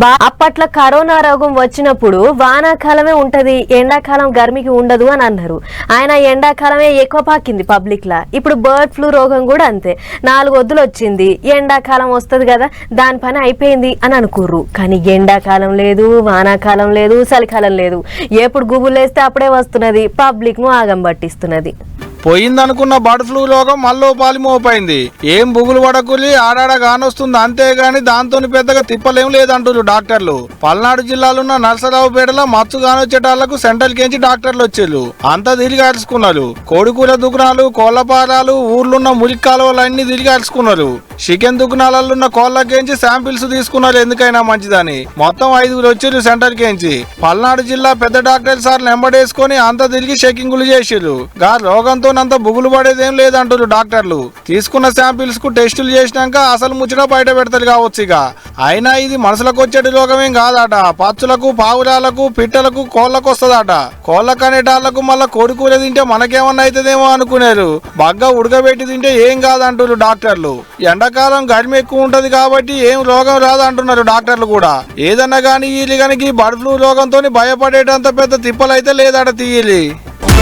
బా అప్పట్లో కరోనా రోగం వచ్చినప్పుడు వానాకాలమే ఉంటది ఎండాకాలం గర్మికి ఉండదు అని అన్నారు. ఆయన ఎండాకాలమే ఎక్కువ పాకింది పబ్లిక్ లా ఇప్పుడు బర్డ్ ఫ్లూ రోగం కూడా అంతే. నాలుగు వద్దులు వచ్చింది ఎండాకాలం వస్తుంది కదా దాని పని అయిపోయింది అని అనుకోర్రు. కానీ ఎండాకాలం లేదు వానాకాలం లేదు చలికాలం లేదు. ఎప్పుడు గుబులేస్తే అప్పుడే వస్తున్నది పబ్లిక్ను ఆగం పట్టిస్తున్నది. పోయిందనుకున్న బర్డ్ ఫ్లూ రోగం మళ్ళీ పాలిమోపోయింది ఏం బుగులు పడకులి ఆడాడ కానొస్తుంది అంతేగాని దాంతో పెద్దగా తిప్పలేం లేదంటున్నారు డాక్టర్లు. పల్నాడు జిల్లాలో నర్సరావుపేటలో మత్తు కానొచ్చేటాళ్ళకు సెంట్రల్ కేంచి డాక్టర్లు వచ్చేళ్ళు. అంతా తిరిగి అరుచుకున్నారు కోడికూర దుకాణాలు కోళ్ళపారాలు ఊర్లున్న మురికి కాలువలన్నీ తిరిగి అరుచుకున్నారు చికెన్ దుకాణాలలో కోళ్ళకేంచి శాంపిల్స్ తీసుకున్నారు ఎందుకైనా మంచిదని. మొత్తం ఐదుగురు వచ్చారు సెంటర్ కేంచి. పల్నాడు జిల్లా పెద్ద డాక్టర్ సార్లు ఎంబడేసుకొని అంతా తిరిగి చెకింగులు చేసిర్రు. గా రోగంతో అంత బుగులు పడేదేం లేదంటారు డాక్టర్లు. తీసుకున్న శాంపిల్స్కు టెస్టులు చేసినాక అసలు ముచ్చట బయట పెడతారు కావచ్చు ఇక. అయినా ఇది మనసులకు వచ్చేటి రోగమేం కాదట. పచ్చులకు పావురాలకు పిట్టలకు కోళ్ళకు వస్తుందట కోళ్ళ కనేటాళ్ళకు మళ్ళా కోడికూర తింటే మనకేమన్నా అవుతుందేమో అనుకునేరు. బాగా ఉడకబెట్టి తింటే ఏం కాదంటారు డాక్టర్లు. ఎండాకాలం గడిమి ఎక్కువ ఉంటది కాబట్టి ఏం రోగం రాదు అంటున్నారు డాక్టర్లు కూడా. ఏదన్నా కానీ వీళ్ళు కనుక బర్డ్ ఫ్లూ రోగంతో భయపడేటంత పెద్ద తిప్పలైతే లేదట తీయాలి.